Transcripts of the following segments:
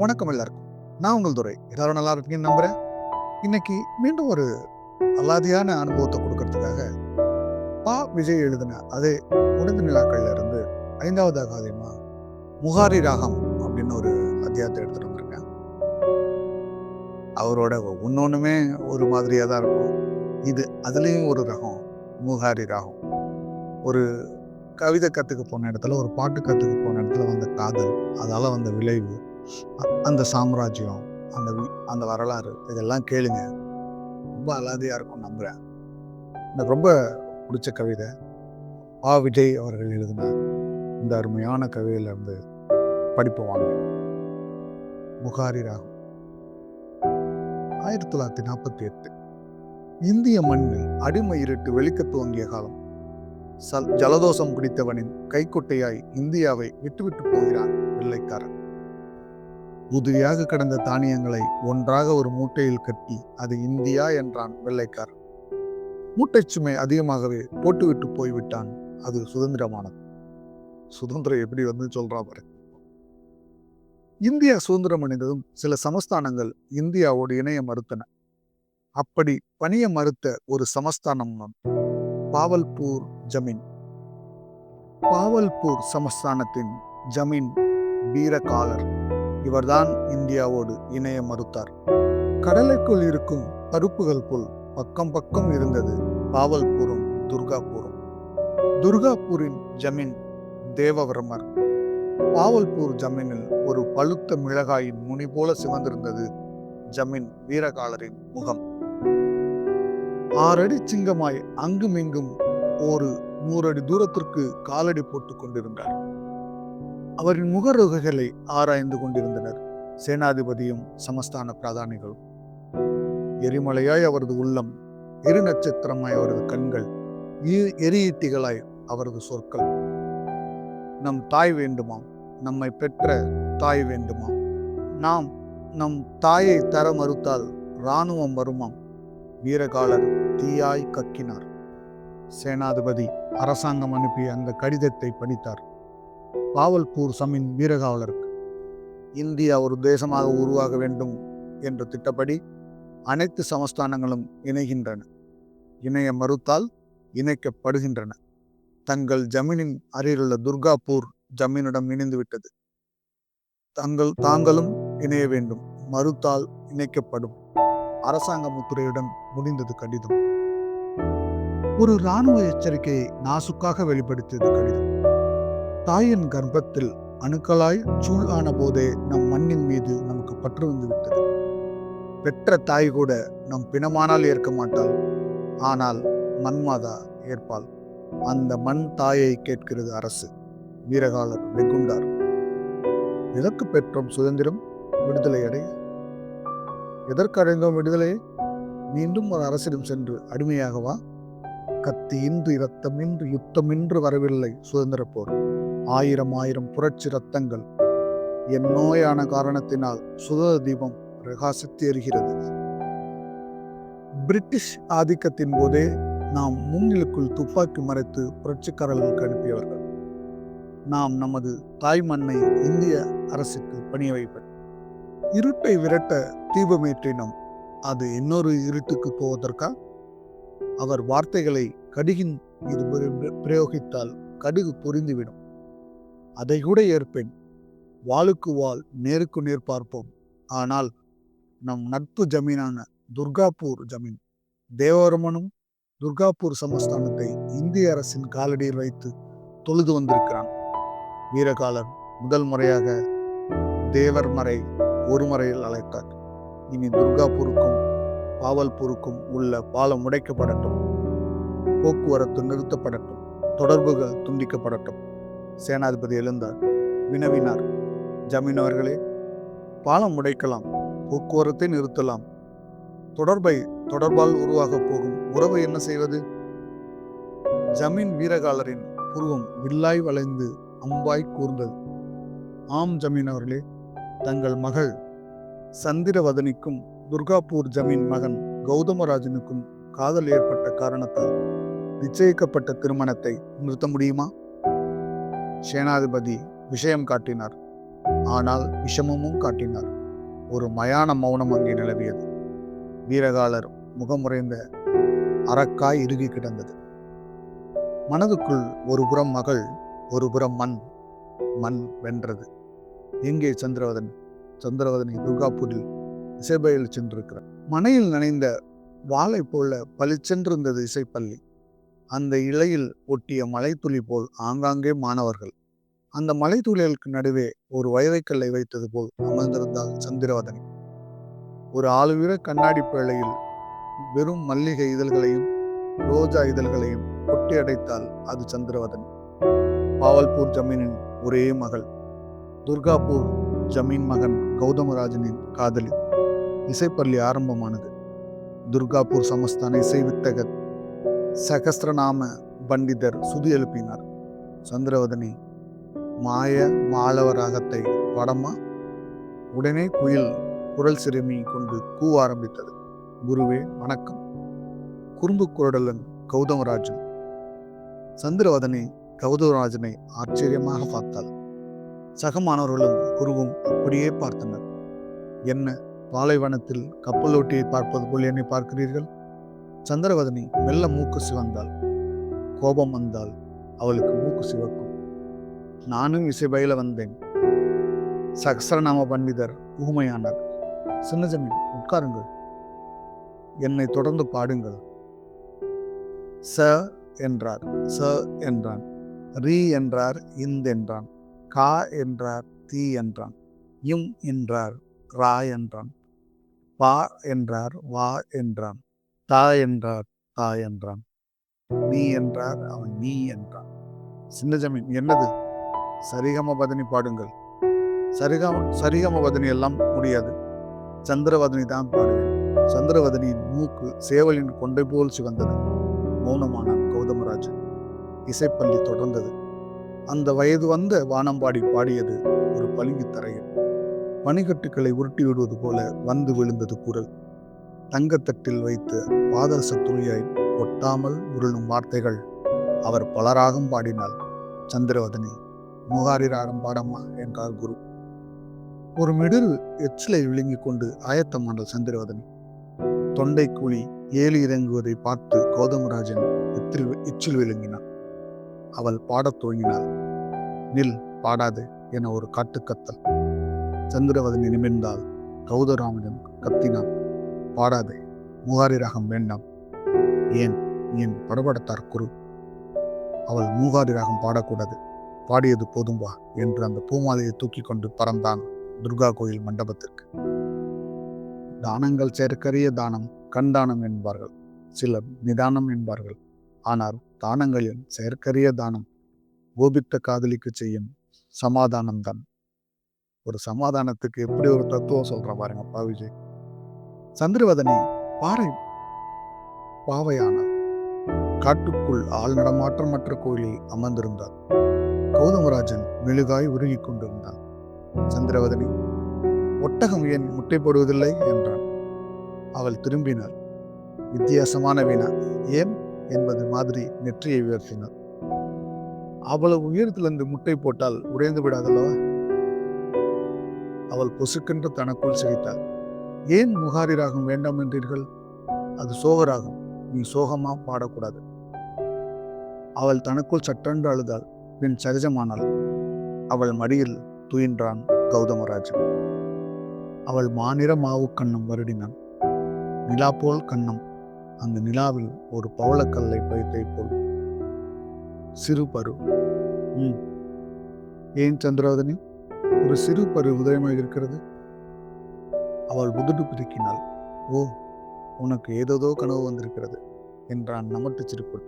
வணக்கம் எல்லாருக்கும். நான் உங்கள் துறை எல்லாரும் நல்லா இருப்பீங்கன்னு நம்புறேன். இன்னைக்கு மீண்டும் ஒரு அலாதியான அனுபவத்தை கொடுக்கறதுக்காக பா விஜய் எழுதின அதே முடிந்த நிலாக்கள்ல இருந்து ஐந்தாவது அகாதியமா முகாரி ராகம் அப்படின்னு ஒரு அத்தியாயத்தை எடுத்துட்டு வந்திருக்கேன். அவரோட ஒன்னொன்றுமே ஒரு மாதிரியாக தான் இருக்கும். இது அதுலேயும் ஒரு ரகம் முகாரி ராகம். ஒரு கவிதை கற்றுக்க போன இடத்துல ஒரு பாட்டு கற்றுக்க போன இடத்துல வந்த காதல் அதால் வந்த விளைவு அந்த சாம்ராஜ்யம் அந்த அந்த வரலாறு இதெல்லாம் கேளுங்க. ரொம்ப அலாதியாக இருக்கும் நம்புகிறேன் எனக்கு ரொம்ப பிடிச்ச கவிதை. ஆ விஜய் அவர்கள் எழுதின இந்த அருமையான கவிதையிலிருந்து படிப்பு வாங்க. முகாரி ராகம். ஆயிரத்தி தொள்ளாயிரத்தி நாற்பத்தி எட்டு. இந்திய மண்ணில் அடிமை இருட்டு வெளிக்க துவங்கிய காலம். சல் ஜலதோஷம் பிடித்தவனின் கைக்குட்டையாய் இந்தியாவை விட்டுவிட்டு போகிறான் வெள்ளைக்காரன். உதவியாக கிடந்த தானியங்களை ஒன்றாக ஒரு மூட்டையில் கட்டி அது இந்தியா என்றான் வெள்ளைக்கார் மூட்டை சுமை அதிகமாகவே போட்டுவிட்டு போய்விட்டான். அது சுதந்திரமானது. சுதந்திரம் எப்படி வந்து சொல்றா பாரு. இந்தியா சுதந்திரம் அடைந்ததும் சில சமஸ்தானங்கள் இந்தியாவோடு இணைய மறுத்தன. அப்படி பணிய மறுத்த ஒரு சமஸ்தானம் பாவல்பூர் ஜமீன். பாவல்பூர் சமஸ்தானத்தின் ஜமீன் வீரகாலர். இவர்தான் இந்தியாவோடு இணைய மறுத்தார். கடலுக்குள் இருக்கும் பருப்புகள் போல் பக்கம் பக்கம் இருந்தது பாவல்பூரும் துர்காபூரும். துர்காபூரின் ஜமீன் தேவவர்மர். பாவல்பூர் ஜமீனில் ஒரு பழுத்த மிளகாயின் முனி போல சிவந்திருந்தது ஜமீன் வீரகாலரின் முகம். ஆறடி சிங்கமாய் அங்குமிங்கும் ஒரு நூறடி தூரத்திற்கு காலடி போட்டுக் கொண்டிருந்தார். அவரின் முகருகைகளை ஆராய்ந்து கொண்டிருந்தனர். சேனாதிபதியும் சமஸ்தான பிரதானிகளும். எரிமலையாய் அவரது உள்ளம் எரி நட்சத்திரமாய் அவரது கண்கள் எரியீட்டிகளாய் அவரது சொற்கள். நம் தாய் வேண்டுமாம் நம்மை பெற்ற தாய் வேண்டுமாம். நாம் நம் தாயை தர மறுத்தால் இராணுவம் வருமாம். வீரகாலர் தீயாய் கக்கினார். சேனாதிபதி அரசாங்கம் அனுப்பிய அந்த கடிதத்தை படித்தார். பாவல்பூர் சமின் வீரகாவலருக்கு. இந்தியா ஒரு தேசமாக உருவாக வேண்டும் என்ற திட்டப்படி அனைத்து சமஸ்தானங்களும் இணைகின்றன. இணைய மறுத்தால் இணைக்கப்படுகின்றன. தங்கள் ஜமீனின் அருகிலுள்ள துர்காபூர் ஜமீனிடம் இணைந்துவிட்டது. தங்கள் தாங்களும் இணைய வேண்டும். மறுத்தால் இணைக்கப்படும். அரசாங்க முத்துறையுடன் முடிந்தது கடிதம். ஒரு இராணுவ எச்சரிக்கையை நாசுக்காக வெளிப்படுத்தியது கடிதம். தாயின் கர்ப்பத்தில் அணுக்களாய் சூழ் ஆன போதே நம் மண்ணின் மீது நமக்கு பற்று வந்து விட்டது பெற்ற தாய் கூட நம் பிணமானால் ஏற்க மாட்டாள். ஆனால் மண்மாதா ஏற்பாள். அந்த மண் தாயை கேட்கிறது அரசு. வீரகாலர் வெகுண்டார். எதற்கு பெற்றோம் சுதந்திரம் விடுதலை அடைய. எதற்கு அடைந்தோம் விடுதலை மீண்டும் ஒரு அரசிடம் சென்று அடிமையாகவா கத்தி இன்று இரத்தமின்றி யுத்தமின்று வரவில்லை சுதந்திர போர். ஆயிரம் ஆயிரம் புரட்சி ரத்தங்கள். என் நோயான காரணத்தினால் சுதந்திர தீபம் பிரகாசித்து எரிகிறது. பிரிட்டிஷ் ஆதிக்கத்தின் போதே நாம் மூங்கிலுக்குள் துப்பாக்கி மறைத்து புரட்சிக்காரர்களுக்கு அனுப்பியவர்கள். நாம் நமது தாய் மண்ணை இந்திய அரசுக்கு பணிய வைப்பர். இருட்டை விரட்ட தீபமேற்றினோம். அது இன்னொரு இருட்டுக்கு போவதற்கா? அவர் வார்த்தைகளை கடுகின் இது பிர- பிரயோகித்தால் கடுகு பொரிந்துவிடும். அதை கூட ஏற்பேன். வாளுக்கு வாள் நேருக்கு நேர் பார்ப்போம். ஆனால் நம் நட்பு ஜமீனான துர்காப்பூர் ஜமீன் தேவவர்மனும் துர்காப்பூர் சமஸ்தானத்தை இந்திய அரசின் காலடியில் வைத்து தொழுது வந்திருக்கிறான். வீரகாலர் முதல் முறையாக தேவர் மறை ஒரு முறையில் அழைத்தார். இனி துர்காப்பூருக்கும் பாவல்பூருக்கும் உள்ள பாலம் உடைக்கப்படட்டும். போக்குவரத்து நிறுத்தப்படட்டும். தொடர்புகள் துண்டிக்கப்படட்டும். சேனாதிபதி எழுந்தார். வினவினார். ஜமீன் அவர்களே பாலம் உடைக்கலாம் போக்குவரத்தை நிறுத்தலாம். தொடர்பை தொடர்பால் உருவாக போகும் உறவை என்ன செய்வது? ஜமீன் வீரகாலரின் புருவம் வில்லாய் வளைந்து அம்பாய் கூர்ந்தது. ஆம் ஜமீன் அவர்களே தங்கள் மகள் சந்திரவதனிக்கும் துர்காபூர் ஜமீன் மகன் கௌதமராஜனுக்கும் காதல் ஏற்பட்ட காரணத்தால் நிச்சயிக்கப்பட்ட திருமணத்தை நிறுத்த முடியுமா? சேனாதிபதி விஷயம் காட்டினார். ஆனால் விஷமமும் காட்டினார். ஒரு மயான மௌனம் அங்கே நிலவியது. வீரகாலர் முகமுறைந்த அரக்காய் இறுகி கிடந்தது. மனதுக்குள் ஒரு புறம் மகள் ஒரு புறம் மண். மண் வென்றது. எங்கே சந்திரவதன்? சந்திரவதனை துர்காபூரில் இசைபயில் சென்றிருக்கிறார். மனையில் நனைந்த வாளை போல பளிச்சென்றிருந்தது இசைப்பள்ளி. அந்த இலையில் ஒட்டிய மலைத்துளி போல் ஆங்காங்கே மாணவர்கள். அந்த மலைத்துளிகளுக்கு நடுவே ஒரு வைரைக்கல்லை வைத்தது போல் அமர்ந்திருந்தாள் சந்திரவதனி. ஒரு ஆளுவிர கண்ணாடி பேழையில் வெறும் மல்லிகை இதழ்களையும் ரோஜா இதழ்களையும் கொட்டி அடைத்தால் அது சந்திரவதனி. பாவல்பூர் ஜமீனின் ஒரே மகள் துர்காபூர் ஜமீன் மகன் கௌதமராஜனின் காதலி. இசைப்பள்ளி ஆரம்பமானது. துர்காபூர் சமஸ்தான இசை வித்தகர் சகஸ்திரநாம பண்டிதர் சுதி எழுப்பினார். சந்திரவதனி மாய மாலவ ராகத்தை வடமா? உடனே குயில் குரல் சிறுமி கொண்டு கூவ ஆரம்பித்தது. குருவே வணக்கம். குறும்பு குரடலன் கௌதமராஜன். சந்திரவதனி கௌதமராஜனை ஆச்சரியமாக பார்த்தாள். சக மாணவர்களும் குருவும் அப்படியே பார்த்தனர். என்ன பாலைவனத்தில் கப்பலோட்டியை பார்ப்பது போல் என்னை பார்க்கிறீர்கள்? சந்திரவதனி மெல்ல மூக்கு சிவந்தாள். கோபம் வந்தால் அவளுக்கு மூக்கு சிவக்கும். நானும் இசை பயில வந்தேன். சகசரநாம பண்டிதர் ஊமையானார். சின்னஜமீன் உட்காருங்கள். என்னை தொடர்ந்து பாடுங்கள். ச என்றார். ச என்றான். ரீ என்றார். இந்த் என்றான். கா என்றார். தீ என்றான். இம் என்றார். ரா என்றான். பா என்றார். வா என்றான். தா என்றார் தா என்றான் நீ என்றார் அவன் நீ என்றான். சின்ன ஜமீன் என்னது? சரிகம பதனி பாடுங்கள். சரிகம சரிகம பதனி எல்லாம் முடியாது. சந்திரவதனி தான் பாடுவேன். சந்திரவதனியின் மூக்கு சேவலின் கொண்டை போல் சிவந்தது. மௌனமானான் கௌதமராஜன். இசைப்பள்ளி தொடர்ந்தது. அந்த வயது வந்த வானம்பாடி பாடியது ஒரு பளிங்கு தரையில். பனிக்கட்டுக்களை உருட்டி விடுவது போல வந்து விழுந்தது குரல். தங்கத்தட்டில் வைத்து பாதரச துளியாய் ஒட்டாமல் உருளும் வார்த்தைகள் அவர் பலராகம் பாடினாள். சந்திரவதனி முகாரி ராகம் பாடம்மா என்றார் குரு. ஒரு மிடில் எச்சிலை விழுங்கிக் கொண்டு ஆயத்தமானல் சந்திரவதனி தொண்டை கூலி ஏலி இறங்குவதை பார்த்து கௌதமராஜன் எத்தில் எச்சில் விழுங்கினான். அவள் பாடத் துவங்கினாள். நில் பாடாது என ஒரு காட்டுக்கத்தல் சந்திரவதனி நிமிர்ந்தால் கௌதராமனிடம் கத்தினான். பாடாதே முகாரி ராகம் வேண்டாம். ஏன்? என் படபடத்தார் குரு. அவள் மூகாரி ராகம் பாடக்கூடாது. பாடியது போதும் வா என்று அந்த பூமாலையை தூக்கி கொண்டு பறந்தான் துர்கா கோயில் மண்டபத்திற்கு. தானங்கள் சேர்க்கரிய தானம் கண்தானம் என்பார்கள். சிலர் நிதானம் என்பார்கள். ஆனால் தானங்களில் செயற்கரிய தானம் கோபித்த காதலிக்கு செய்யும் சமாதானம்தான். ஒரு சமாதானத்துக்கு எப்படி ஒரு தத்துவம் சொல்ற பாருங்க பாவிஜய் விஜய் சந்திரவதனி பாறை பாவையானார் காட்டுக்குள் ஆள் நடமாற்றமற்ற கோயிலில் அமர்ந்திருந்தார். கௌதமராஜன் மெழுகாய் உருகிக் கொண்டிருந்தான். சந்திரவதனி ஒட்டகம் ஏன் முட்டை போடுவதில்லை? என்றான். அவள் திரும்பினாள். வித்தியாசமான வீணா. ஏன்? என்பது மாதிரி நெற்றியை உயர்த்தினாள். அவ்வளவு உயரத்திலிருந்து முட்டை போட்டால் உடைந்து விடாதல்லவா? அவள் பொசுக்கென்று தனக்குள் சிரித்தாள். ஏன் முகாரி ராகம் வேண்டாம் என்றீர்கள்? அது சோகராகும். நீ சோகமா பாடக்கூடாது. அவள் தனக்குள் சட்டென்று அழுதாள். பின் சகஜமானாள். அவள் மடியில் துயின்றான் கௌதமராஜன் அவள் மாநிற மாவு கண்ணம் வருடினான். நிலா போல் கண்ணம். அந்த நிலாவில் ஒரு பவளக்கல்லை பைத்தை போல். சிறு பரு. ஏன் சந்திரோதனி? ஒரு சிறு பரு உதயமாக இருக்கிறது. அவள் உதுடு பிரிக்கினாள் ஓ உனக்கு ஏதோதோ கனவு வந்திருக்கிறது என்றான் நமட்டு சிரிப்பு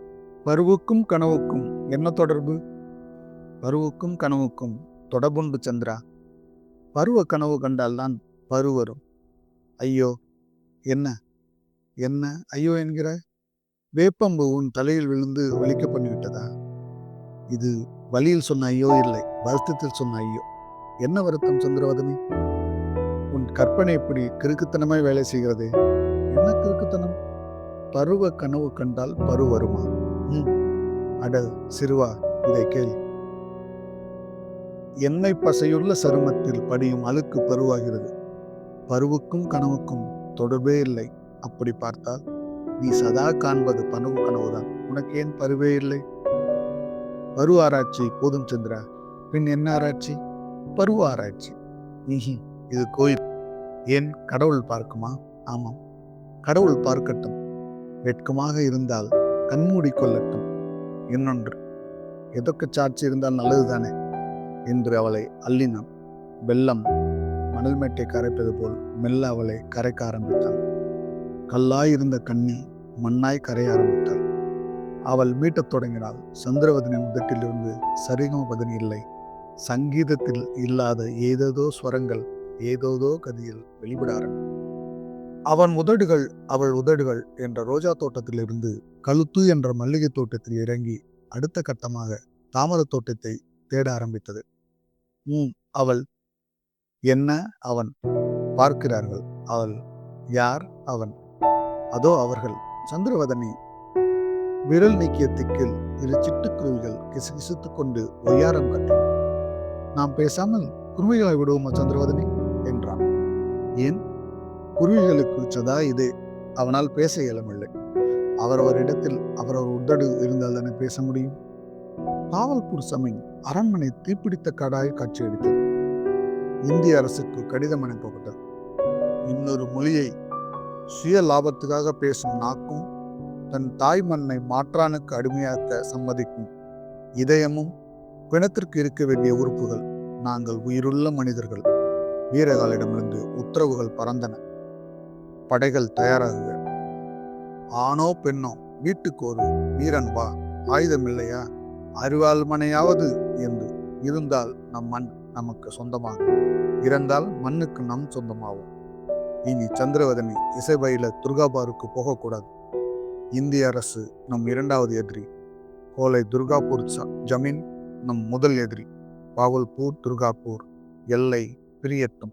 பருவுக்கும் கனவுக்கும் என்ன தொடர்பு? பருவுக்கும் கனவுக்கும் தொடர்புண்டு சந்திரா. பருவ கனவு கண்டால்தான் பரு வரும். ஐயோ என்ன? என்ன? ஐயோ என்கிறாய்? வேப்பம்பு உன் தலையில் விழுந்து வலிக்க பண்ணிவிட்டதா? இது வழியில் சொன்ன ஐயோ இல்லை வருத்தத்தில் சொன்ன ஐயோ. என்ன வருத்தம் சந்திரவதனி? கற்பனை இப்படி கிறுக்குத்தனமாய் வேலை செய்கிறது? என்ன கிறுக்குத்தனம்? பருவ கனவு கண்டால் பரு வருமா? ம். அட சிறுவா இதை கேள். எண்ணெய் பசையுள்ள சருமத்தில் படியும் அழுக்கு பருவாகிறது. பருவுக்கும் கனவுக்கும் தொடர்பே இல்லை. அப்படி பார்த்தால் நீ சதா காண்பது பனவு கனவுதான். உனக்கு ஏன் பருவே இல்லை? பருவ ஆராய்ச்சி போதும் சந்திரா. பின் என்ன ஆராய்ச்சி? பருவ ஆராய்ச்சி. இது கோயில். ஏன் கடவுள் பார்க்குமா? ஆமாம். கடவுள் பார்க்கட்டும். வெட்கமாக இருந்தால் கண்மூடி கொள்ளட்டும். இன்னொன்று எதற்கு சாட்சி இருந்தால் நல்லதுதானே? என்று அவளை அள்ளினான். வெள்ளம் மணல் மேட்டை கரைப்பது போல் மெல்ல அவளை கரைக்க ஆரம்பித்தான். கல்லாய் இருந்த கண்ணி மண்ணாய் கரைய ஆரம்பித்தாள். அவள் மீட்டத் தொடங்கினாள். சந்திரவதனின் உதட்டிலிருந்து சரிகமபதனி இல்லை. சங்கீதத்தில் இல்லாத ஏதேதோ ஸ்வரங்கள் ஏதோதோ கதியில் வெளிப்பட அவன் உதடுகள் அவள் உதடுகள் என்ற ரோஜா தோட்டத்திலிருந்து கழுத்து என்ற மல்லிகை தோட்டத்தில் இறங்கி அடுத்த கட்டமாக தாமரத் தோட்டத்தை தேட ஆரம்பித்தது. ம் அவள் என்ன அவன்? பார்க்கிறார்கள். அவள் யார் அவன்? அதோ அவர்கள். சந்திரவதனி. விரல் நீக்கிய திக்கில் இரு சிட்டுக்குருவிகள் கிசுகிசுத்துக் கொண்டு ஒய்யாரம் கட்டின. நாம் பேசாமல் குருவிகளை விடுவோமா சந்திரவதனி? என்றான். ஏன்? குருவிகளுக்கு சதா இது? அவனால் பேச இயலமில்லை அவரவரிடத்தில் அவரவர் உதடு இருந்தால் தானே பேச முடியும்? காவல்பூர் சமயம் அரண்மனை தீப்பிடித்த காடாய் காட்சியளித்தது இந்திய அரசுக்கு கடிதம் அனுப்பப்பட்டது. இன்னொரு மொழியை சுய லாபத்துக்காக பேசும் நாக்கும் தன் தாய் மண்ணை மாற்றானுக்கு அடிமையாக்க சம்மதிக்கும் இதயமும் பிணத்திற்கு இருக்க வேண்டிய உறுப்புகள். நாங்கள் உயிருள்ள மனிதர்கள். வீரர்களிடமிருந்து உத்தரவுகள் பறந்தன. படைகள் தயாராகுக. ஆணோ பெண்ணோ வீட்டுக்கு ஒரு வீரன் வா. ஆயுதம் இல்லையா அறிவால் மனையாவது என்று இருந்தால் நம் மண் நமக்கு சொந்தமாகும். இறந்தால் மண்ணுக்கு நம் சொந்தமாகும். இனி சந்திரவதனி இசைபயில துர்காபாருக்கு போகக்கூடாது. இந்திய அரசு நம் இரண்டாவது எதிரி. கோலை துர்காபூர் ச- ஜமீன் நம் முதல் எதிரி. பாகுல்பூர் துர்காப்பூர் எல்லை பிரியட்டும்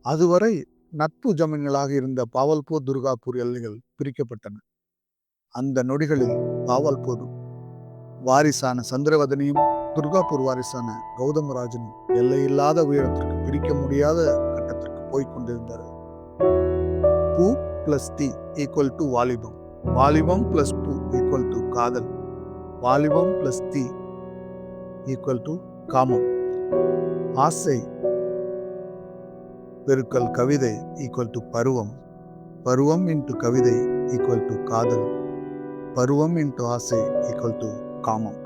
அதுவரை நட்பு ஜமீன்களாக இருந்த பாவல்பூர் துர்காபூர் எல்லைகள் பிரிக்கப்பட்டன. அந்த நொடிகளில் பாவல்பூர் வாரிசான சந்திரவதனியும் துர்காபூர் வாரிசான கௌதமராஜனும் எல்லையில்லாத உயரத்திற்கு பிரிக்க முடியாத கட்டத்திற்கு போய்க் பூ பிளஸ் தி ஈக்குவல் டு வாலிபம். வாலிபம் பிளஸ் பூ ஈக்குவல் டு காதல். வாலிபம் பிளஸ் தி ஈக்குவல் டு காமம். ஆசை பெருக்கல் கவிதை ஈக்குவல் டு பருவம். பருவம் இன்ட்டு கவிதை ஈக்குவல் டு காதல். பருவம் இன்ட்டு ஆசை ஈக்குவல் டு காமம்.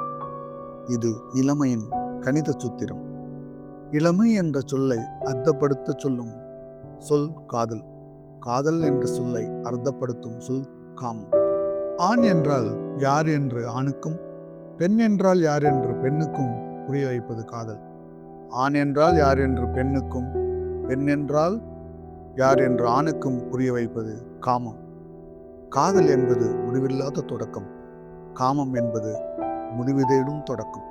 இது இளமையின் கணித சூத்திரம். இளமை என்ற சொல்லை அர்த்தப்படுத்த சொல்லும் சொல் காதல். காதல் என்ற சொல்லை அர்த்தப்படுத்தும் சொல் காமம். ஆண் என்றால் யார் என்று ஆணுக்கும் பெண் என்றால் யார் என்று பெண்ணுக்கும் புரிய வைப்பது காதல். ஆண் என்றால் யார் என்று பெண்ணுக்கும் பெண் என்றால் யார் என்று ஆணுக்கும் புரிய வைப்பது காமம். காதல் என்பது முடிவில்லாத தொடக்கம். காமம் என்பது முடிவு தேடும் தொடக்கம்.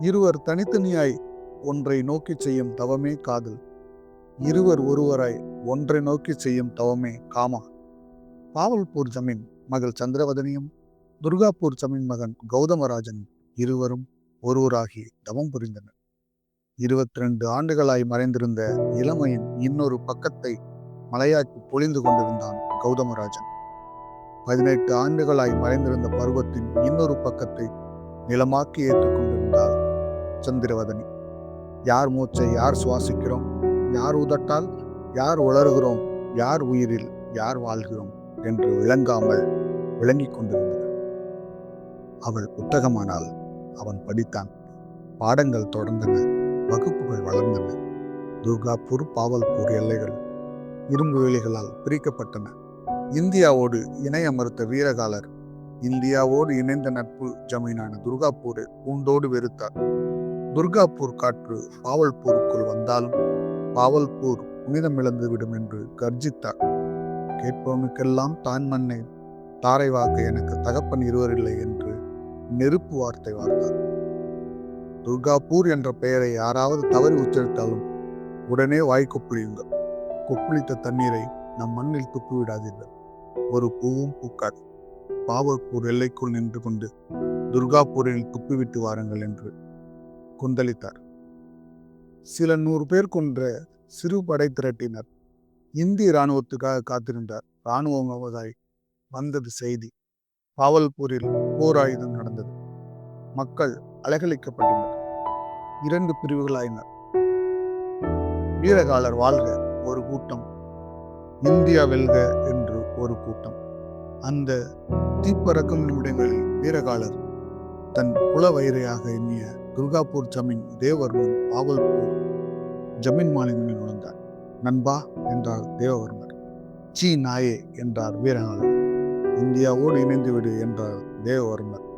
இருவர் தனித்தனியாய் ஒன்றை நோக்கி செய்யும் தவமே காதல். இருவர் ஒருவராய் ஒன்றை நோக்கி செய்யும் தவமே காமா. பாவல்பூர் ஜமீன் மகள் சந்திரவதனியும் துர்காப்பூர் ஜமீன் மகன் கௌதமராஜன் இருவரும் ஒருவராகி தவம் புரிந்தனர். இருபத்தி ரெண்டு ஆண்டுகளாய் மறைந்திருந்த இளமையின் இன்னொரு பக்கத்தை மலையாக்கி பொழிந்து கொண்டிருந்தான் கௌதமராஜன். பதினெட்டு ஆண்டுகளாய் மறைந்திருந்த பருவத்தின் இன்னொரு பக்கத்தை நிலமாக்கி ஏற்றுக்கொண்டிருந்தாள் சந்திரவதனி. யார் மூச்சை யார் சுவாசிக்கிறோம்? யார் உதட்டால்? யார் உளறுகிறோம்? யார் உயிரில்? யார் வாழ்கிறோம்? என்று விளங்காமல் விளங்கிக் கொண்டிருந்தது. அவள் புத்தகமானால் அவன் படித்தான். பாடங்கள் தொடர்ந்தன. வகுப்புகள் வளர்ந்தன. துர்காப்பூர் பாவல்பூர் எல்லைகள் இரும்பு வேலிகளால் பிரிக்கப்பட்டன. இந்தியாவோடு இணைய மறுத்த வீரகாலர் இந்தியாவோடு இணைந்த நட்பு ஜமீனான துர்காப்பூரை பூண்டோடு வெறுத்தார். துர்காப்பூர் காற்று பாவல்பூருக்குள் வந்தாலும் பாவல்பூர் புனிதமிழந்து விடும் என்று கர்ஜித்தார். கேட்பவனுக்கெல்லாம் தான் மண்ணை தாரை வாக்க எனக்கு தகப்பன் இருவரில்லை என்று நெருப்பு வார்த்தை வார்த்தார். துர்காப்பூர் என்ற பெயரை யாராவது தவறி உச்சரித்தாலும் உடனே வாய் கொப்புளியுங்கள். கொப்புளித்த தண்ணீரை நம் மண்ணில் துப்பிவிடாதீர்கள் ஒரு பூவும் பூக்காது. பாவூர்பூர் எல்லைக்குள் நின்று கொண்டு துர்காப்பூரில் துப்பிவிட்டு வாருங்கள் என்று கொந்தளித்தார். சில நூறு பேர் கொன்ற சிறு படை திரட்டினர். இந்திய இராணுவத்துக்காக காத்திருந்தார். இராணுவ அவதாய் வந்தது செய்தி. பாவல்பூரில் போர் ஆயுதம் நடந்தது. மக்கள் அலகழிக்கப்பட்டனர் இரண்டு பிரிவுகளாயினர் வீரகாலர் வாழ்க ஒரு கூட்டம் இந்தியா வெல்க என்று ஒரு கூட்டம். அந்த தீப்பறக்கும் நிமிடங்களில் வீரகாலர் தன் குல வைரையாக எண்ணிய துர்காபூர் ஜமீன் தேவர்மன் பாவல்பூர் ஜமீன் மாநிலங்களில் நுழைந்தார். நண்பா என்றார் தேவவர்மர். சீ நாயே என்றார் வீரகாலர். இந்தியாவோடு இணைந்துவிடு என்றார் தேவவர்மர்.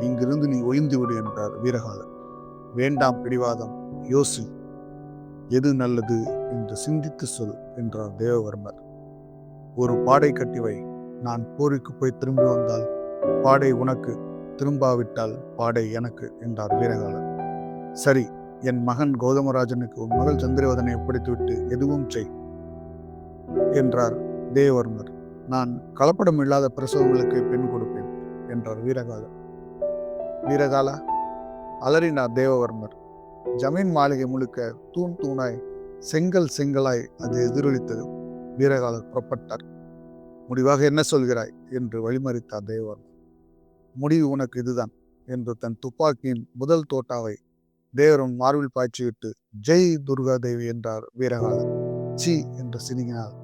இங்கிருந்து நீ ஒய்ந்து விடு என்றார் வீரகாலர் வேண்டாம் பிடிவாதம் யோசி. எது நல்லது என்று சிந்தித்து சொல் என்றார் தேவவர்மர். ஒரு பாடை கட்டிவை நான் போருக்கு போய் திரும்பி வந்தால் பாடை உனக்கு திரும்பாவிட்டால் பாடை எனக்கு என்றார் வீரகாலர் சரி என் மகன் கௌதமராஜனுக்கு உன் மகள் சந்திரவதனை ஒப்படைத்துவிட்டு எதுவும் செய் என்றார் தேவவர்மர். நான் கலப்படம் இல்லாத பிரசவங்களுக்கு பெண் கொடுப்பேன் என்றார் வீரகாலர் வீரகாலா அலறினார் தேவவர்மர். ஜமீன் மாளிகை முழுக்க தூண் தூணாய் செங்கல் செங்கலாய் அது எதிரொலித்தது. வீரகாலர் புறப்பட்டார். முடிவாக என்ன சொல்கிறாய்? என்று வழிமறித்தார் தேவவர்மர். முடிவு உனக்கு இதுதான் என்று தன் துப்பாக்கியின் முதல் தோட்டாவை தேவரும் மார்பில் பாய்ச்சிவிட்டு ஜெய் துர்கா தேவி என்றார் வீரகாலர். சி என்று சினிங்கினார்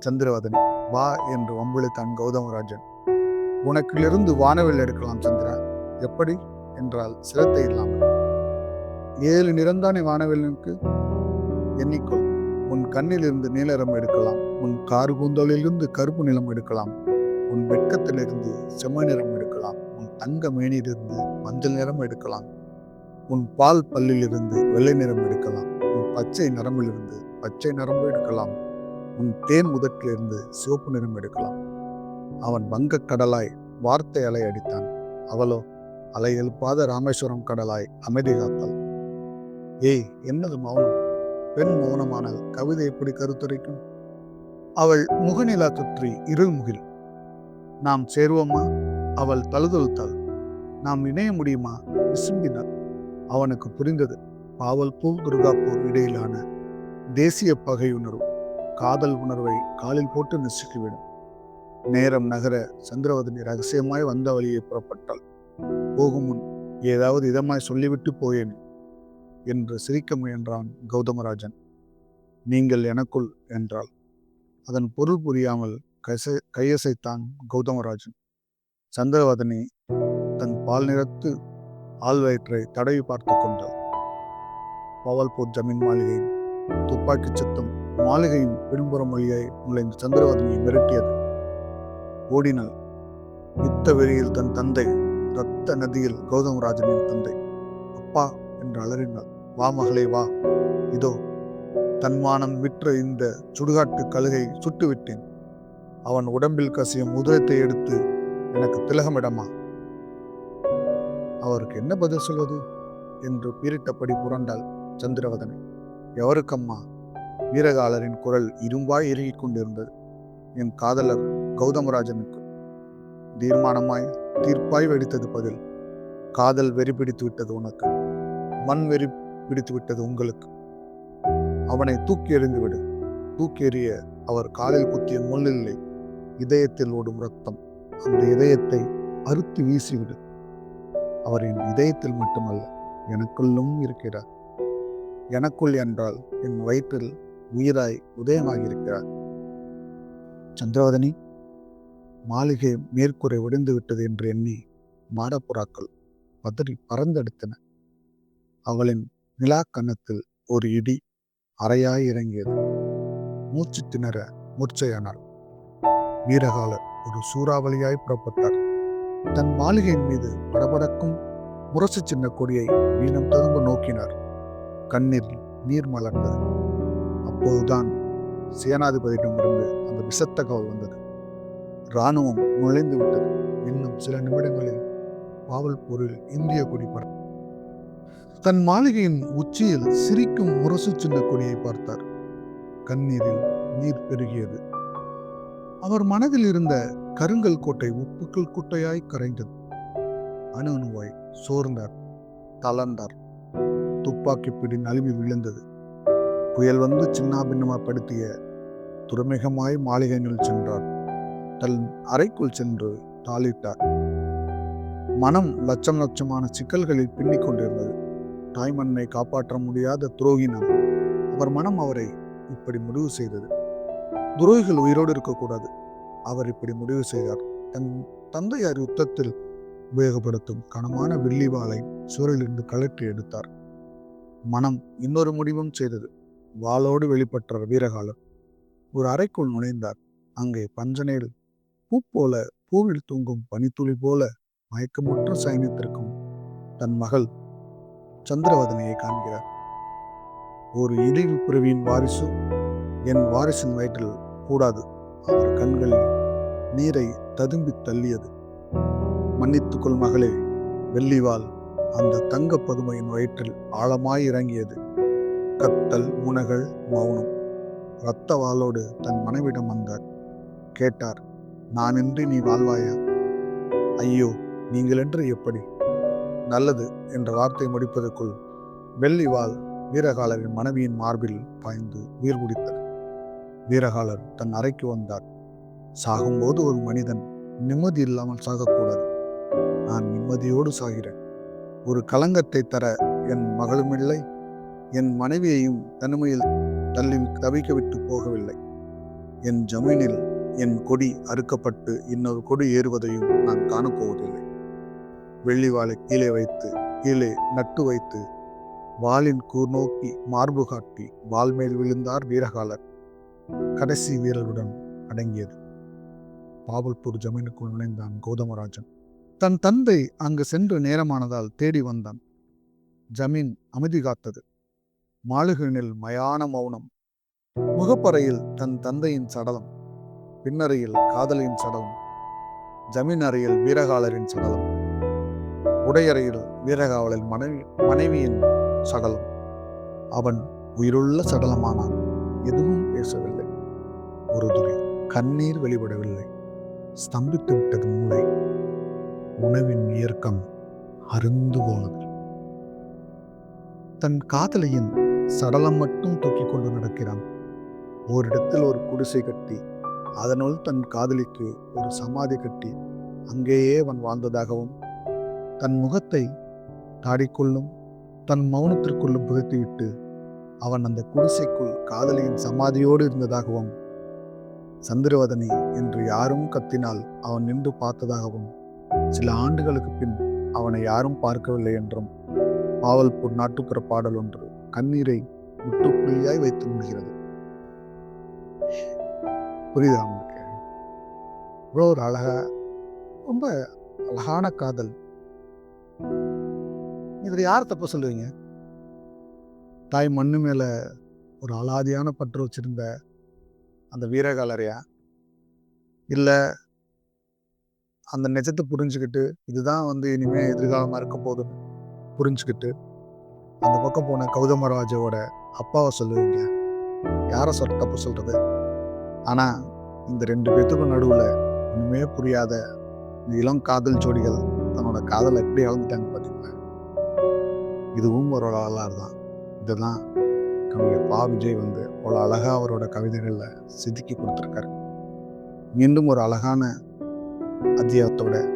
சந்திரவதனி வா என்று வம்பிழுத்தான் கௌதமராஜன். உனக்கிலிருந்து வானவில் எடுக்கலாம் சந்திரா எப்படி என்றால் சிரத்தை இல்லாமல். ஏழு நிறந்தானே வானவெளிக்கு எண்ணிக்கொள். உன் கண்ணிலிருந்து நீலரம் எடுக்கலாம். உன் கார்கூந்தலிலிருந்து கருப்பு நிலம் எடுக்கலாம். உன் வெட்கத்திலிருந்து செம்ம நிறம் எடுக்கலாம். உன் தங்க மேனியிலிருந்து மஞ்சள் நிறம் எடுக்கலாம். உன் பால் பல்லிலிருந்து வெள்ளை நிறம் எடுக்கலாம். உன் பச்சை நரம்பிலிருந்து பச்சை நரம்பு எடுக்கலாம். உன் தேன் முதட்டிலிருந்து சிவப்பு நிறம் எடுக்கலாம். அவன் வங்கக் கடலாய் வார்த்தை அலை அடித்தான். அவளோ அலை எழுப்பாத ராமேஸ்வரம் கடலாய் அமைதி காத்தாள் ஏய் என்னது மௌனம்? பெண் மௌனமானது கவிதை எப்படி கருத்துரைக்கும்? அவள் முகநிலா சுற்றி இருள்முகில் நாம் சேருவோமா? அவள் தழுதழுத்தாள். நாம் இணைய முடியுமா? விசும்பினாள். அவனுக்கு புரிந்தது. பாவல்பூர் துர்காப்பூர் இடையிலான தேசிய பகை உணர்வு. காதல் உணர்வை காலில் போட்டு நசுக்கிவிடும். நேரம் நகர சந்திரவதனி ரகசியமாய் வந்த வழியை புறப்பட்டாள். போகும் முன் ஏதாவது இதமாய் சொல்லிவிட்டு போயேன் என்று சிரிக்க முயன்றான் கௌதமராஜன். நீங்கள் எனக்குள் என்றாள். அதன் பொருள் புரியாமல் கைசை கையசைத்தான் கௌதமராஜன். சந்திரவதனி தன் பால் நிறத்து ஆழ்வயிற்றை தடவி பார்த்து கொண்டாள். பவல்பூர் ஜமீன் மாளிகையின் துப்பாக்கிச் சத்தம் மாளிகையின் பின்புறம் வழியாய் நுழைந்த சந்திரவதனியை மிரட்டியது. ஓடினாள். யுத்த வெறியில் தன் தந்தை இரத்த நதியில் கௌதமராஜனின் தந்தை. அப்பா என்று அலறினார் வா மகளே வா. இதோ தன்மானம் விற்ற இந்த சுடுகாட்டு கழுகை சுட்டுவிட்டேன். அவன் உடம்பில் கசியும் உதயத்தை எடுத்து எனக்கு திலகமிடமா? அவருக்கு என்ன பதில் சொல்வது? என்று பீரிட்டபடி புரண்டாள் சந்திரவதனை. எவருக்கம்மா? வீரகாலரின் குரல் இரும்பாய் இறுகிக் கொண்டிருந்தது. என் காதலர் கௌதமராஜனுக்கு. தீர்மானமாய் தீர்ப்பாய் வெடித்தது பதில். காதல் வெறி பிடித்து விட்டது உனக்கு. மண் வெறி பிடித்து விட்டது உங்களுக்கு. அவனை தூக்கி எறிந்து விடு. தூக்கி எறிய அவர் காலில் குத்திய முள்ளில்லை. இதயத்தில் ஓடும் ரத்தம் அந்த இதயத்தை அறுத்து வீசிவிடு அவர் என் இதயத்தில் மட்டுமல்ல எனக்குள்ளும் இருக்கிறார். எனக்குள் என்றால் என் வயிற்றில் உயிராய் உதயமாகியிருக்கிறார் சந்திரவதனி மாளிகை மேற்கூரை உடைந்து விட்டது என்று எண்ணி மாடப்புறாக்கள் பதறி பறந்தெடுத்தன. அவளின் நிலா கன்னத்தில் ஒரு இடி அறையாய் இறங்கியது. மூச்சு திணற மூர்ச்சையானார் வீரகாலர் ஒரு சூறாவளியாய் புறப்பட்டார். தன் மாளிகையின் மீது படபடக்கும் முரசு சின்ன கொடியை வீணம் ததும்ப நோக்கினார். கண்ணீர் நீர் மலர்ந்தது. அப்போதுதான் சேனாதிபதியிடமிருந்து அந்த விசத்தகவல் வந்தது. இராணுவம் நுழைந்து விட்டது. இன்னும் சில நிமிடங்களில் பாவல்பூரில் இந்திய கொடி பறக்கும் தன் மாளிகையின் உச்சியில் சிரிக்கும் முரசு சின்ன கொடியை பார்த்தார். கண்ணீரில் நீர் பெருகியது. அவர் மனதில் இருந்த கருங்கல் கோட்டை உப்புக்கள் குட்டையாய் கரைந்தது. அணு அணுவாய் சோர்ந்தார் தளர்ந்தார். துப்பாக்கி பிடி நழுவி விழுந்தது. புயல் வந்து சின்னாபின்னமாப்படுத்திய துறைமுகமாய் மாளிகையில் சென்றார். தன் அறைக்குள் சென்று தாளிட்டார். மனம் லட்சம் லட்சமான சிக்கல்களில் பின்னிக் கொண்டிருந்தது. தாய்மண்ணை காப்பாற்ற முடியாத துரோகினர் அவர் மனம் அவரை இப்படி முடிவு செய்தது. துரோகிகள் உயிரோடு இருக்கக்கூடாது அவர் இப்படி முடிவு செய்தார். தன் தந்தையார் யுத்தத்தில் உபயோகப்படுத்தும் கனமான வில்லிவாளை சுவரிலிருந்து கழற்றி எடுத்தார். மனம் இன்னொரு முடிவும் செய்தது. வாளோடு வெளிப்பட்ட வீரகாலர் ஒரு அறைக்குள் நுழைந்தார். அங்கே பஞ்சனையில் பூ போல பூவில் தூங்கும் பனித்துளி போல மயக்கமுற்ற சயனித்திருக்கும் தன் மகள் சந்திரவதனையை காண்கிறார். ஒரு இழிவு பிறவியின் வாரிசு என் வாரிசின் வயிற்றில் கூடாது. அவர் கண்களில் நீரை ததும்பி தள்ளியது. மன்னித்துக்கொள் மகளே வெள்ளிவாள் அந்த தங்க பதுமையின் வயிற்றில் ஆழமாய் இறங்கியது. கத்தல் முனகள் மௌனம். இரத்த வாளோடு தன் மனைவிடம் வந்தார். கேட்டார் நான் இன்றி நீ வாழ்வாயா? ஐயோ நீங்களென்று எப்படி? நல்லது என்ற வார்த்தை முடிப்பதற்குள் வெள்ளி வாழ் வீரகாலரின் மனைவியின் மார்பில் பாய்ந்து உயிர் குடித்தது. வீரகாலர் தன் அறைக்கு வந்தார். சாகும்போது ஒரு மனிதன் நிம்மதி இல்லாமல் சாகக்கூடாது. நான் நிம்மதியோடு சாகிறேன். ஒரு களங்கத்தை தர என் மகளுமில்லை என் மனைவியையும் தனிமையில் தள்ளி தவிக்க விட்டு போகவில்லை. என் ஜமீனில் என் கொடி அறுக்கப்பட்டு இன்னொரு கொடி ஏறுவதையும் நான் காணப்போவதில்லை. வெள்ளி வாளை கீழே வைத்து கீழே நட்டு வைத்து வாளின் கூர்நோக்கி மார்பு காட்டி வாள் மேல் விழுந்தார் வீரகாலர். கடைசி வீரருடன் அடங்கியது. பாவல்பூர் ஜமீனுக்குள் நுழைந்தான் கௌதமராஜன். தன் தந்தை அங்கு சென்று நேரமானதால் தேடி வந்தான். ஜமீன் அமைதி காத்தது. மாளிகையினில் மயான மௌனம். முகப்பறையில் தன் தந்தையின் சடலம். பின்னறையில் காதலியின் சடலம் ஜமீன் அறையில் வீரகாலரின் சடலம் உடையறையில் வீரகாவலின் மனைவி மனைவியின் சடலம். அவன் உயிருள்ள சடலமானான் எதுவும் பேசவில்லை. ஒரு துறை கண்ணீர் வெளிப்படவில்லை. ஸ்தம்பித்து விட்டது மூளை உணவின் இயக்கம் அருந்து போனது. தன் காதலியின் சடலம் மட்டும் தூக்கி கொண்டு நடக்கிறான். ஓரிடத்தில் ஒரு குடிசை கட்டி அதனுள் தன் காதலிக்கு ஒரு சமாதி கட்டி அங்கேயே அவன் வாழ்ந்ததாகவும் தன் முகத்தை தாடிக்கொள்ளும் தன் மௌனத்திற்குள்ளும் புதைத்துவிட்டு அவன் அந்த குடிசைக்குள் காதலியின் சமாதியோடு இருந்ததாகவும் சந்திரவதனி என்று யாரும் கத்தினால் அவன் நின்று பார்த்ததாகவும் சில ஆண்டுகளுக்கு பின் அவனை யாரும் பார்க்கவில்லை என்றும் பாவல்பூர் நாட்டுப்புற பாடல் ஒன்று கண்ணீரை முட்டுப்புள்ளியாய் வைத்து முடிகிறது புரியுதா உங்களுக்கு? இவ்வளோ ஒரு அழகா ரொம்ப அழகான காதல். இதில் யார் தப்பு சொல்லுவீங்க? தாய் மண்ணு மேலே ஒரு அலாதியான பற்று வச்சிருந்த அந்த வீரகாலரையா? இல்லை அந்த நிஜத்தை புரிஞ்சுக்கிட்டு இதுதான் வந்து இனிமேல் எதிர்காலமாக இருக்க போகுதுன்னு புரிஞ்சுக்கிட்டு அந்த பக்கம் போன கௌதமராஜோட அப்பாவை சொல்லுவீங்க. யாரை சொல் தப்பு சொல்கிறது ஆனால் இந்த ரெண்டு பேத்துக்கும் நடுவில் ஒன்றுமே புரியாத இந்த இளம் காதல் ஜோடிகள் தன்னோட காதலை எப்படி இழந்துட்டாங்க பார்த்தீங்களா இதுவும் ஒரு வரலாறு தான். இதுதான் கவிஞர் பா. விஜய் வந்து அவ்வளோ அழகாக அவரோட கவிதைகளில் செதுக்கி கொடுத்துருக்காரு. மீண்டும் ஒரு அழகான அத்தியாயத்தோட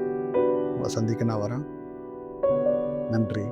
உங்களை சந்திக்க நான் வரேன். நன்றி.